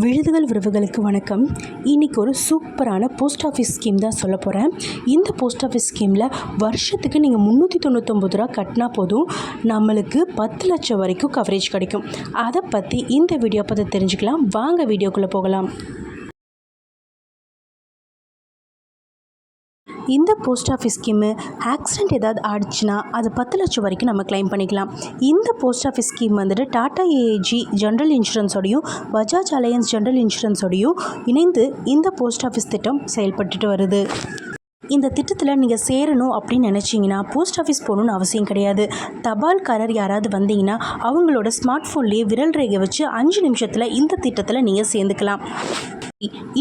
விழுதுகள் உறவுகளுக்கு வணக்கம். இன்றைக்கி ஒரு சூப்பரான போஸ்ட் ஆஃபீஸ் ஸ்கீம் தான் சொல்ல போகிறேன் இந்த போஸ்ட் ஆஃபீஸ் ஸ்கீமில் வருஷத்துக்கு நீங்கள் முந்நூற்றி தொண்ணூற்றொம்பது ரூபா கட்டினா போதும் நம்மளுக்கு பத்து லட்சம் வரைக்கும் கவரேஜ் கிடைக்கும். அதை பற்றி இந்த வீடியோ பார்த்து தெரிஞ்சுக்கலாம். வாங்க வீடியோக்குள்ளே போகலாம். இந்த போஸ்ட் ஆஃபீஸ் ஸ்கீமு ஆக்சிடெண்ட் ஏதாவது ஆடிச்சுன்னா அது பத்து லட்சம் வரைக்கும் நம்ம க்ளைம் பண்ணிக்கலாம். இந்த போஸ்ட் ஆஃபீஸ் ஸ்கீம் வந்துட்டு டாடா ஏஏஜி ஜென்ரல் இன்சூரன்ஸோடையும் பஜாஜ் அலையன்ஸ் ஜென்ரல் இன்சூரன்ஸோடையும் இணைந்து இந்த போஸ்ட் ஆஃபீஸ் திட்டம் செயல்பட்டுட்டு வருது. இந்த திட்டத்தில் நீங்கள் சேரணும் அப்படின்னு நினச்சிங்கன்னா போஸ்ட் ஆஃபீஸ் போகணுன்னு அவசியம் கிடையாது. தபால்காரர் யாராவது வந்தீங்கன்னா அவங்களோட ஸ்மார்ட் ஃபோன்லேயே விரல் ரேகை வச்சு அஞ்சு நிமிஷத்தில் இந்த திட்டத்தில் நீங்கள் சேர்ந்துக்கலாம்.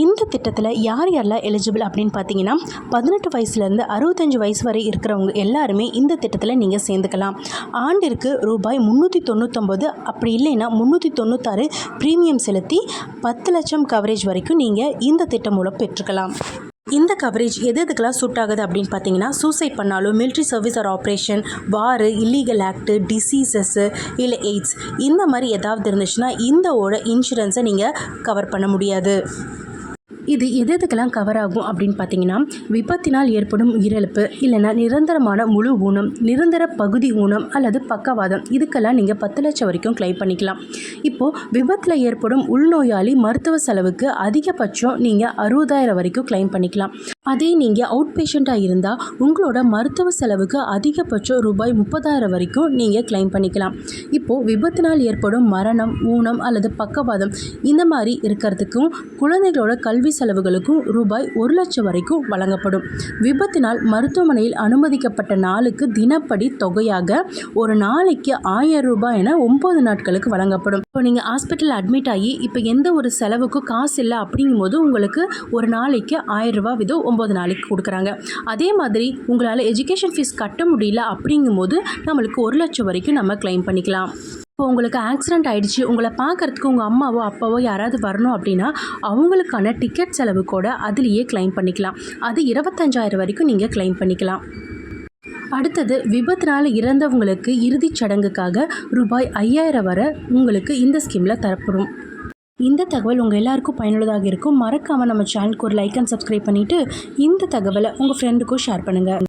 இந்த திட்டத்தில் யார் யாரெல்லாம் எலிஜிபிள் அப்படின்னு பார்த்தீங்கன்னா பதினெட்டு வயசுலேருந்து அறுபத்தஞ்சு வயசு வரை இருக்கிறவங்க எல்லாருமே இந்த திட்டத்தில் நீங்கள் சேர்ந்துக்கலாம். ஆண்டிற்கு ரூபாய் முந்நூற்றி தொண்ணூத்தொம்பது அப்படி இல்லைன்னா முந்நூற்றி தொண்ணூத்தாறு ப்ரீமியம் செலுத்தி பத்து லட்சம் கவரேஜ் வரைக்கும் நீங்கள் இந்த திட்டம் மூலம் பெற்றுக்கலாம். இந்த கவரேஜ் எது எதுக்கெல்லாம் சூட் ஆகுது அப்படின்னு பார்த்தீங்கன்னா சூசைட் பண்ணாலும் மிலிட்ரி சர்வீஸ் ஆர் ஆப்ரேஷன் வாரு இல்லீகல் ஆக்ட்டு டிசீசஸ்ஸு இல்லை எய்ட்ஸ் இந்த மாதிரி ஏதாவது இருந்துச்சுன்னா இந்த ஓட இன்சூரன்ஸை நீங்கள் கவர் பண்ண முடியாது. இது எது எதுக்கெல்லாம் கவர் ஆகும் அப்படின்னு பார்த்தீங்கன்னா விபத்தினால் ஏற்படும் உயிரிழப்பு இல்லைன்னா நிரந்தரமான முழு ஊனம் நிரந்தர பகுதி ஊனம் அல்லது பக்கவாதம் இதுக்கெல்லாம் நீங்கள் பத்து லட்சம் வரைக்கும் கிளைம் பண்ணிக்கலாம். இப்போது விபத்தில் ஏற்படும் உள்நோயாளி மருத்துவ செலவுக்கு அதிகபட்சம் நீங்கள் அறுபதாயிரம் வரைக்கும் கிளைம் பண்ணிக்கலாம். அதே நீங்கள் அவுட் பேஷண்ட்டாக இருந்தால் உங்களோட மருத்துவ செலவுக்கு அதிகபட்சம் ரூபாய் முப்பதாயிரம் வரைக்கும் நீங்கள் கிளைம் பண்ணிக்கலாம். இப்போது விபத்தினால் ஏற்படும் மரணம் ஊனம் அல்லது பக்கவாதம் இந்த மாதிரி இருக்கிறதுக்கும் குழந்தைகளோட கல்வி செலவுகளுக்கும் ரூபாய் ஒரு லட்சம் வரைக்கும் வழங்கப்படும். விபத்தினால் மருத்துவமனையில் அனுமதிக்கப்பட்ட நாளுக்கு தினப்படி தொகையாக ஒரு நாளைக்கு ஆயிரம் ரூபாய் என ஒம்பது நாட்களுக்கு வழங்கப்படும். இப்போ நீங்கள் ஹாஸ்பிட்டல் அட்மிட் ஆகி இப்போ எந்த ஒரு செலவுக்கும் காசு இல்லை அப்படிங்கும்போது உங்களுக்கு ஒரு நாளைக்கு ஆயிரம் ரூபாய் விதம் ஒம்பது நாளைக்கு கொடுக்குறாங்க. அதே மாதிரி உங்களால் எஜுகேஷன் ஃபீஸ் கட்ட முடியல அப்படிங்கும்போது நம்மளுக்கு ஒரு லட்சம் வரைக்கும் நம்ம கிளைம் பண்ணிக்கலாம். இப்போ உங்களுக்கு ஆக்சிடென்ட் ஆகிடுச்சு உங்களை பார்க்கறதுக்கு உங்கள் அம்மாவோ அப்பாவோ யாராவது வரணும் அப்படின்னா அவங்களுக்கான டிக்கெட் செலவு கூட அதுலேயே கிளைம் பண்ணிக்கலாம். அது இருபத்தஞ்சாயிரம் வரைக்கும் நீங்கள் கிளைம் பண்ணிக்கலாம். அடுத்தது விபத்தினால் இறந்தவங்களுக்கு இறுதிச் சடங்குக்காக ரூபாய் ஐயாயிரம் வரை உங்களுக்கு இந்த ஸ்கீமில் தரப்படும். இந்த தகவல் உங்கள் எல்லாருக்கும் பயனுள்ளதாக இருக்கும். மறக்காமல் நம்ம சேனலுக்கு ஒரு லைக் அண்ட் சப்ஸ்கிரைப் பண்ணிவிட்டு இந்த தகவலை உங்கள் ஃப்ரெண்டுக்கும் ஷேர் பண்ணுங்கள்